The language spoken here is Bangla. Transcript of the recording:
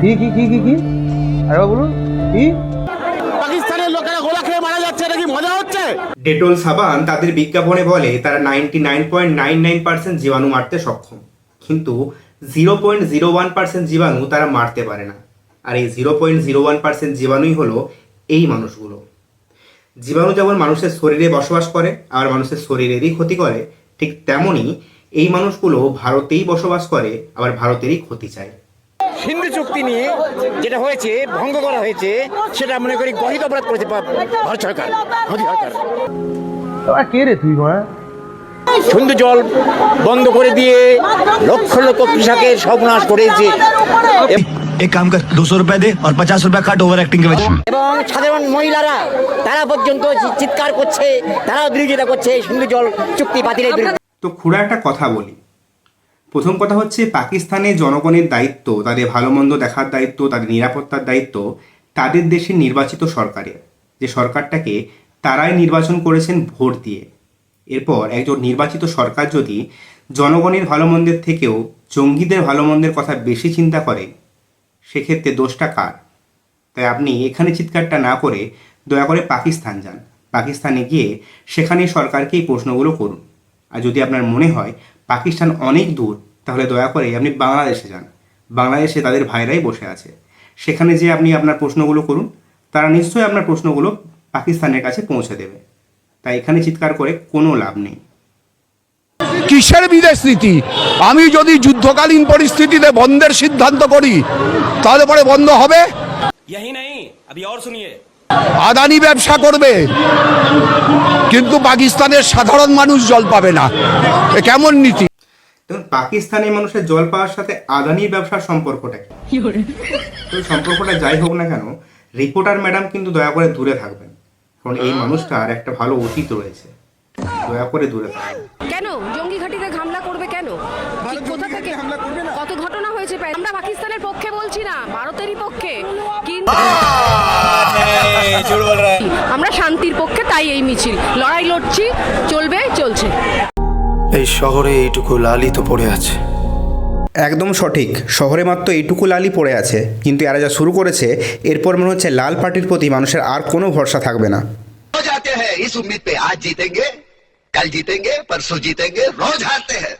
কি কি কি কি কি? আরে বলুন কি? পাকিস্তানের লোকেরা গোলা খেয়ে মারা যাচ্ছে এটা কি মজা হচ্ছে? ডেটল সাবান তাদের বিজ্ঞাপনে বলে তারা ninety nine point nine nine percent জীবাণু মারতে সক্ষম। কিন্তু zero point zero one percent জীবাণু তারা মারতে পারে না। আর এই zero point zero one percent জীবাণুই হলো এই মানুষগুলো। জীবাণু যেমন মানুষের শরীরে বসবাস করে আর মানুষের শরীরেরই ক্ষতি করে ঠিক তেমনই এই মানুষগুলো ভারতেই বসবাস করে আবার ভারতেরই ক্ষতি চায়। হিন্দু চুক্তি নিয়ে যেটা হয়েছে ভঙ্গ করা হয়েছে সেটা মনে করি গহিত অপরাধ করেছে ভারত সরকার মোদী সরকার। কে রে তুই মা সন্ধু জল বন্ধ করে দিয়ে লক্ষ লক্ষ কৃষকের সর্বনাশ করেছে। এক কাম কর দুশো রুপিয়া দে আর পঞ্চাশ রুপিয়া কাট ওভার অ্যাক্টিং এবং সাধারণ মহিলারা তারা পর্যন্ত চিৎকার করছে তারা বিরোধিতা করছে সিন্ধু জল চুক্তি বাতিলের তো খুড়া একটা কথা বলি। প্রথম কথা হচ্ছে পাকিস্তানের জনগণের দায়িত্ব, তাদের ভালো মন্দ দেখার দায়িত্ব, তাদের নিরাপত্তার দায়িত্ব তাদের দেশের নির্বাচিত সরকারের। যে সরকারটাকে তারাই নির্বাচন করেছেন ভোট দিয়ে। এরপর একজন নির্বাচিত সরকার যদি জনগণের ভালো মন্দের থেকেও জঙ্গিদের ভালো মন্দের কথা বেশি চিন্তা করে, সেক্ষেত্রে দোষটা কার? তাই আপনি এখানে চিৎকারটা না করে দয়া করে পাকিস্তান যান। পাকিস্তানে গিয়ে সেখানে সরকারকে এই প্রশ্নগুলো করুন। আর যদি আপনার মনে হয় পাকিস্তান অনেক দূর তাহলে দয়া করে আপনি বাংলাদেশে যান বাংলাদেশে তাদের ভাইরাই বসে আছে সেখানে যে আপনি আপনার প্রশ্নগুলো করুন তারা নিশ্চয়ই আপনার প্রশ্নগুলো পাকিস্তানের কাছে পৌঁছে দেবে তাই এখানে চিৎকার করে কোনো লাভ নেই কিসের বিদেশ নীতি আমি যদি যুদ্ধকালীন পরিস্থিতিতে বন্ধের সিদ্ধান্ত করি তাহলে পরে বন্ধ হবে यही नहीं अभी और सुनिए আদানি ব্যবসা করবে কিন্তু পাকিস্তানের সাধারণ মানুষ জল পাবে না। এ কেমন নীতি? দেখুন পাকিস্তানি মানুষের জল পাওয়ার সাথে আদানির ব্যবসার সম্পর্কটা কি? তো সম্পর্কটা যাই হোক না কেন রিপোর্টার ম্যাডাম কিন্তু দয়া করে দূরে থাকবেন। কারণ এই মানুষটার একটা ভালো অতীত রয়েছে। দয়া করে দূরে থাকবেন। কেন? জঙ্গি ঘাটিতে হামলা করবে কেন? কোথা থেকে? কত ঘটনা হয়েছে আমরা পাকিস্তানের পক্ষে বলছি না ভারতেরই পক্ষে। কিন্তু আমরা শান্তির পক্ষে তাই এই মিছিল। লড়াই লড়ছি চলবে চলছে। এই শহরে এইটুকু লালি তো পড়ে আছে। একদম সঠিক। শহরে মাত্র এইটুকু লালই পড়ে আছে কিন্তু এরা যা শুরু করেছে এরপর মনে হচ্ছে লাল পার্টির প্রতি মানুষের আর কোনো ভরসা থাকবে না। হ্যাঁ পে আজ জিতেঙ্গে কাল জিতেঙ্গে পরশু জিতেঙ্গে রোজ হারতে হ্যাঁ